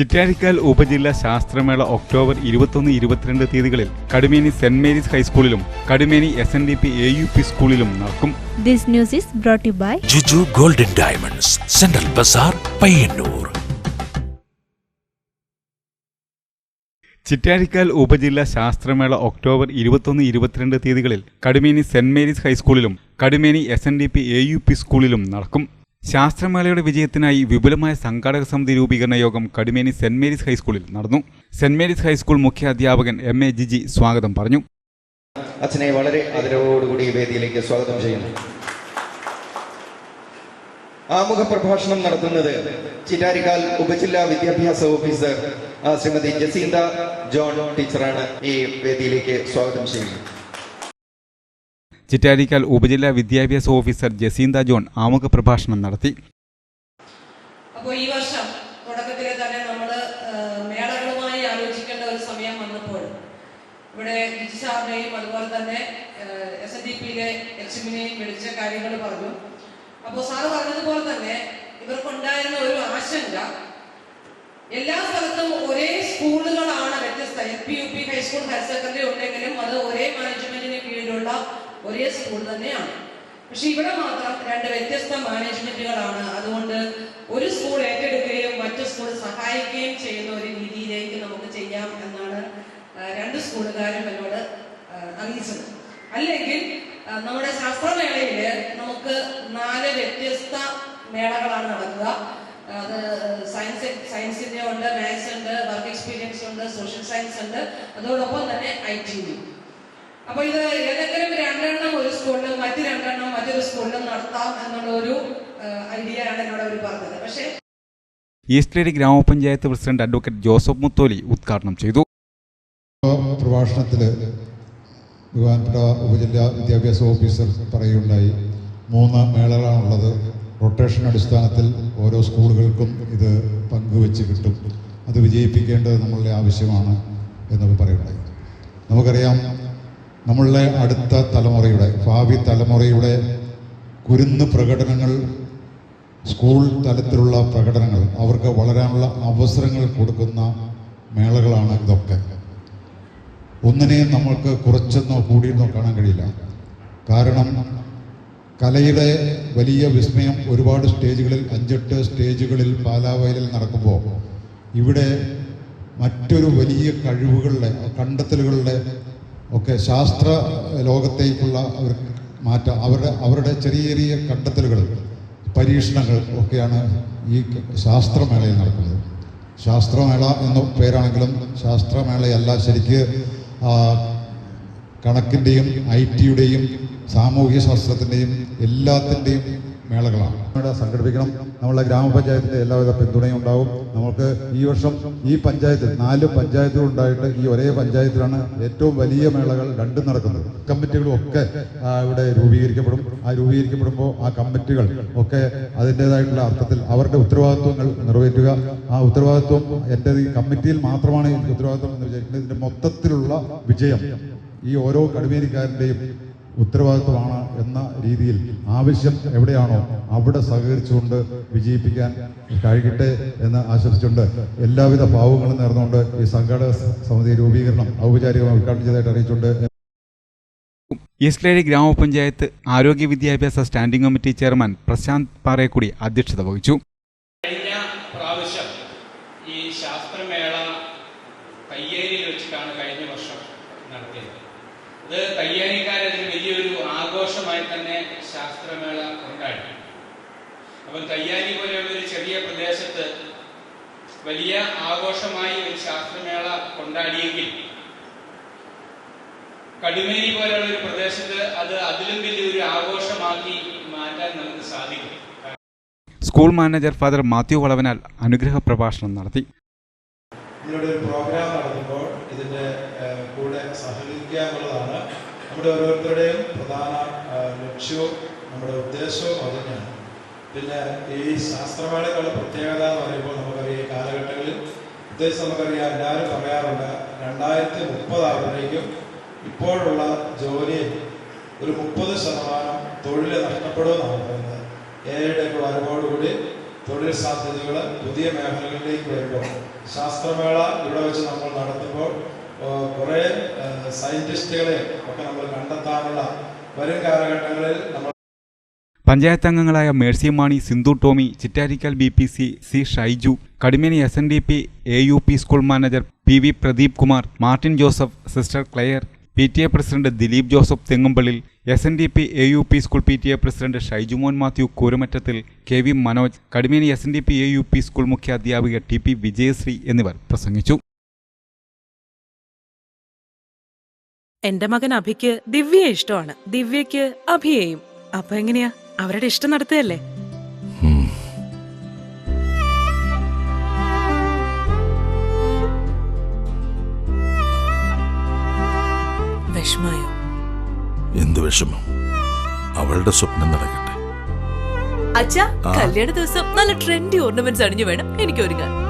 ചിറ്റാരിക്കാൽ ഉപജില്ലാ ശാസ്ത്രമേള ഒക്ടോബർ ഇരുപത്തൊന്ന് ഇരുപത്തിരണ്ട് തീയതികളിൽ Kadumeni saint Mary's ഹൈസ്കൂളിലും Kadumeni S N D P A U P സ്കൂളിലും നടക്കും. This news is brought to you by Juju golden diamonds central bazaar Payyanur. Chittarikkal ഉപജില്ലാ ശാസ്ത്രമേള ഒക്ടോബർ ഇരുപത്തൊന്ന് ഇരുപത്തിരണ്ട് തീയതികളിൽ Kadumeni saint Mary's ഹൈസ്കൂളിലും Kadumeni S N D P A U P സ്കൂളിലും നടക്കും. ശാസ്ത്രമേളയുടെ വിജയത്തിനായി വിപുലമായ സംഘാടക സമിതി രൂപീകരണ യോഗം കടുമേനി സെന്റ് മേരീസ് ഹൈസ്കൂളിൽ നടന്നു. സെന്റ് മേരീസ് ഹൈസ്കൂൾ മുഖ്യ അധ്യാപകൻ എം എ ജിജി സ്വാഗതം പറഞ്ഞു. അച്ഛനെ വളരെ ആദരവോടുകൂടി വേദിയിലേക്ക് സ്വാഗതം ചെയ്യുന്നു. ആമുഖ പ്രഭാഷണം നടത്തുന്നത് ചിറ്റാരിക്കാൽ ഉപജില്ലാ വിദ്യാഭ്യാസ ഓഫീസർ ശ്രീമതി ജസീന്ത ജോൺ ടീച്ചറാണ് ഈ വേദിയിലേക്ക് സ്വാഗതം ചെയ്യുന്നത്. ചിറ്റാരിക്കാൽ ഉപജില്ലാ വിദ്യാഭ്യാസ ഓഫീസർ ജസീന്ത ജോൺ ആമുഖ പ്രഭാഷണം നടത്തി. അപ്പോൾ ഈ വർഷം തുടക്കത്തിൽ തന്നെ നമ്മൾ മേളകളുമായി ആലോചിക്കേണ്ട ഒരു സമയം വന്നപ്പോൾ ഇവിടെ ജിജി സാറിനെയും അതുപോലെ തന്നെ എസ് എൻ ഡി പിയിലെ ലക്ഷ്മിനെയും വിളിച്ച കാര്യങ്ങൾ പറഞ്ഞു. അപ്പോൾ സാറ് പറഞ്ഞതുപോലെ തന്നെ ഇവർക്കുണ്ടായിരുന്ന ഒരു ആശങ്ക എല്ലാ സ്ഥലത്തും ഒരേ സ്കൂളുകളാണ് വ്യത്യസ്ത. L P U P high school higher secondary ഉണ്ടെങ്കിലും അത് ഒരേ മാനേജ്മെന്റിന് കീഴിലുള്ള ഒരേ സ്കൂൾ തന്നെയാണ്. പക്ഷെ ഇവിടെ മാത്രം രണ്ട് വ്യത്യസ്ത മാനേജ്മെന്റുകളാണ്. അതുകൊണ്ട് ഒരു സ്കൂൾ ഏറ്റെടുക്കുകയും മറ്റു സ്കൂൾ സഹായിക്കുകയും ചെയ്യുന്ന ഒരു രീതിയിലേക്ക് നമുക്ക് ചെയ്യാം എന്നാണ് രണ്ട് സ്കൂളുകാരും എന്നോട് അറിയിച്ചത്. അല്ലെങ്കിൽ നമ്മുടെ ശാസ്ത്രമേളയിൽ നമുക്ക് നാല് വ്യത്യസ്ത മേളകളാണ് നടക്കുക. അത് സയൻസ് സയൻസിന്റെ ഉണ്ട് മാത്സ് ഉണ്ട് വർക്ക് എക്സ്പീരിയൻസ് ഉണ്ട് സോഷ്യൽ സയൻസ് ഉണ്ട്. അതോടൊപ്പം തന്നെ ഐ ടി അപ്പൊ ഇത് ഏതെങ്കിലും രണ്ടെണ്ണം ഒരു സ്കൂളിലും മറ്റു രണ്ടെണ്ണം മറ്റൊരു സ്കൂളിലും നടത്താം എന്നുള്ള ഒരു ഐഡിയ ആണ് എന്നോട് അവർ പറഞ്ഞത്. പക്ഷേ ഈസ്റ്റേരി ഗ്രാമപഞ്ചായത്ത് പ്രസിഡന്റ് അഡ്വക്കേറ്റ് ജോസഫ് മുത്തോലി ഉദ്ഘാടനം ചെയ്തു. പ്രഭാഷണത്തിൽ ബഹുമാനപ്പെട്ട ഉപജില്ലാ വിദ്യാഭ്യാസ ഓഫീസർ പറയുകയുണ്ടായി മൂന്ന് മേളകളാണുള്ളത്. റൊട്ടേഷൻ അടിസ്ഥാനത്തിൽ ഓരോ സ്കൂളുകൾക്കും ഇത് പങ്കുവെച്ച് കിട്ടും. അത് വിജയിപ്പിക്കേണ്ടത് നമ്മളുടെ ആവശ്യമാണ് എന്നൊക്കെ പറയുകയുണ്ടായി. നമുക്കറിയാം നമ്മളുടെ അടുത്ത തലമുറയുടെ ഭാവി തലമുറയുടെ കുരുന്ന് പ്രകടനങ്ങൾ സ്കൂൾ തലത്തിലുള്ള പ്രകടനങ്ങൾ അവർക്ക് വളരാനുള്ള അവസരങ്ങൾ കൊടുക്കുന്ന മേളകളാണ് ഇതൊക്കെ. ഒന്നിനെയും നമ്മൾക്ക് കുറച്ചെന്നോ കൂടിയെന്നോ കാണാൻ കഴിയില്ല. കാരണം കലയുടെ വലിയ വിസ്മയം ഒരുപാട് സ്റ്റേജുകളിൽ അഞ്ചെട്ട് സ്റ്റേജുകളിൽ പാലാവയലിൽ നടക്കുമ്പോൾ ഇവിടെ മറ്റൊരു വലിയ കഴിവുകളുടെ കണ്ടെത്തലുകളുടെ ഒക്കെ ശാസ്ത്ര ലോകത്തേക്കുള്ള അവർ മാറ്റം അവരുടെ അവരുടെ ചെറിയ ചെറിയ കണ്ടെത്തലുകൾ പരീക്ഷണങ്ങൾ ഒക്കെയാണ് ഈ ശാസ്ത്രമേളയിൽ നടക്കുന്നത്. ശാസ്ത്രമേള എന്ന പേരാണെങ്കിലും ശാസ്ത്രമേളയല്ല ശരിക്ക് കണക്കിന്റെയും ഐ ടിയുടെയും സാമൂഹ്യ ശാസ്ത്രത്തിന്റെയും എല്ലാത്തിന്റെയും മേളകളാണ് സംഘടിപ്പിക്കണം. നമ്മളെ ഗ്രാമപഞ്ചായത്തിന്റെ എല്ലാവിധ പിന്തുണയും ഉണ്ടാവും. നമുക്ക് ഈ വർഷം ഈ പഞ്ചായത്തിൽ നാല് പഞ്ചായത്തുകൾ ഉണ്ടായിട്ട് ഈ ഒരേ പഞ്ചായത്തിലാണ് ഏറ്റവും വലിയ മേളകൾ രണ്ടും നടക്കുന്നത്. കമ്മിറ്റികളും ഒക്കെ ഇവിടെ രൂപീകരിക്കപ്പെടും. ആ രൂപീകരിക്കപ്പെടുമ്പോൾ ആ കമ്മിറ്റികൾ ഒക്കെ അതിന്റെതായിട്ടുള്ള അർത്ഥത്തിൽ അവരുടെ ഉത്തരവാദിത്വങ്ങൾ നിറവേറ്റുക. ആ ഉത്തരവാദിത്വം എന്റെ ഈ കമ്മിറ്റിയിൽ മാത്രമാണ് എനിക്ക് ഉത്തരവാദിത്വം എന്ന് വിചാരിക്കുന്നത്. ഇതിന്റെ മൊത്തത്തിലുള്ള വിജയം ഈ ഓരോ കടുമേരിക്കാരന്റെയും ഉത്തരവാദിത്വമാണ്. എന്ന രീതിയിൽ ആവശ്യം എവിടെയാണോ അവിടെ സഹകരിച്ചുകൊണ്ട് വിജയിപ്പിക്കാൻ കഴിയട്ടെ എന്ന് ആശംസിച്ചുകൊണ്ട് എല്ലാവിധ ഭാവങ്ങളും നേർന്നുകൊണ്ട് ഈ സംഘാടക സമിതി രൂപീകരണം ഔപചാരികമായി ഉദ്ഘാടനം ചെയ്തതായിട്ട് അറിയിച്ചുകൊണ്ട് ഈസ്റ്റ്ലേരി ഗ്രാമപഞ്ചായത്ത് ആരോഗ്യ വിദ്യാഭ്യാസ standing committee chairman Prashanth Parekkudi അധ്യക്ഷത വഹിച്ചു. കഴിഞ്ഞ പ്രാവശ്യം ഈ ശാസ്ത്രമേള കയ്യേരിയിൽ വെച്ചിട്ടാണ് കഴിഞ്ഞ വർഷം നടത്തിയത്. ഇത് കയ്യേരിക്കാരതിന് വലിയൊരു ആഘോഷമായി തന്നെ ശാസ്ത്രമേള കൊണ്ടാടി അപ്പം കയ്യാരി പോലെയുള്ള ഒരു ചെറിയ പ്രദേശത്ത് വലിയ ആഘോഷമായി ഒരു ശാസ്ത്രമേള കൊണ്ടാടിയെങ്കിൽ കടുമേരി പോലെയുള്ള ഒരു പ്രദേശത്ത് അത് അതിലും വലിയ ഒരു ആഘോഷമാക്കി മാറ്റാൻ നമുക്ക് സാധിക്കും. School manager father Mathew Valavanal അനുഗ്രഹ പ്രഭാഷണം നടത്തി. ഇതിലൂടെ ഒരു പ്രോഗ്രാം നടത്തുമ്പോൾ ഇതിന്റെ കൂടെ സഹകരിക്കുക എന്നുള്ളതാണ് നമ്മുടെ ഓരോരുത്തരുടെയും പ്രധാന ലക്ഷ്യവും നമ്മുടെ ഉദ്ദേശവും അത് തന്നെയാണ് പിന്നെ ഈ ശാസ്ത്രമേളകളുടെ പ്രത്യേകത എന്ന് പറയുമ്പോൾ നമുക്കറിയാം ഈ കാലഘട്ടങ്ങളിൽ പ്രത്യേകിച്ച് നമുക്കറിയാം എല്ലാവരും പറയാറുണ്ട് രണ്ടായിരത്തി മുപ്പതാകുമ്പോഴേക്കും ഇപ്പോഴുള്ള ജോലിയിൽ ഒരു മുപ്പത് ശതമാനം തൊഴിൽ നഷ്ടപ്പെടുമെന്നാണ് പറയുന്നത്. എയുടെ ഒക്കെ വരവോടുകൂടി തൊഴിൽ സാധ്യതകൾ പുതിയ മേഖലകളിലേക്ക് വരുമ്പോൾ ശാസ്ത്രമേള ഇവിടെ വെച്ച് നമ്മൾ നടത്തുമ്പോൾ കുറേ സയന്റിസ്റ്റുകളെ ഒക്കെ നമ്മൾ കണ്ടെത്താനുള്ള വരും കാലഘട്ടങ്ങളിൽ നമ്മൾ പഞ്ചായത്ത് അംഗങ്ങളായ Mercy Mani Sindhu Tomy Chittarikkal B P C C Shaiju Kadumeni S N D P A U P school manager P V Pradeep Kumar Martin Joseph sister Claire P T A president Dileep Joseph Thengumpallil S N D P A U P school P T A president Shaijumon Mathew Koorammattathil K V Manoj Kadumeni S N D P A U P school മുഖ്യ അധ്യാപിക T P വിജയശ്രീ എന്നിവർ പ്രസംഗിച്ചു. എന്റെ മകൻ അഭിക്ക് ദിവ്യ ഇഷ്ടമാണ്. ദിവ്യക്ക് അഭിയെയും. അപ്പൊ എങ്ങനെയാ? അവരുടെ ഇഷ്ടം നടത്തുകയല്ലേ. വിഷമായോ? എന്ത് വിഷമം? അവളുടെ സ്വപ്നം നടക്കട്ടെ. അച്ഛാ കല്യാണ ദിവസം നല്ല ട്രെൻഡി ഓർണമെന്റ്സ് അണിഞ്ഞു വേണം. എനിക്ക് ഒരുങ്ങാൻ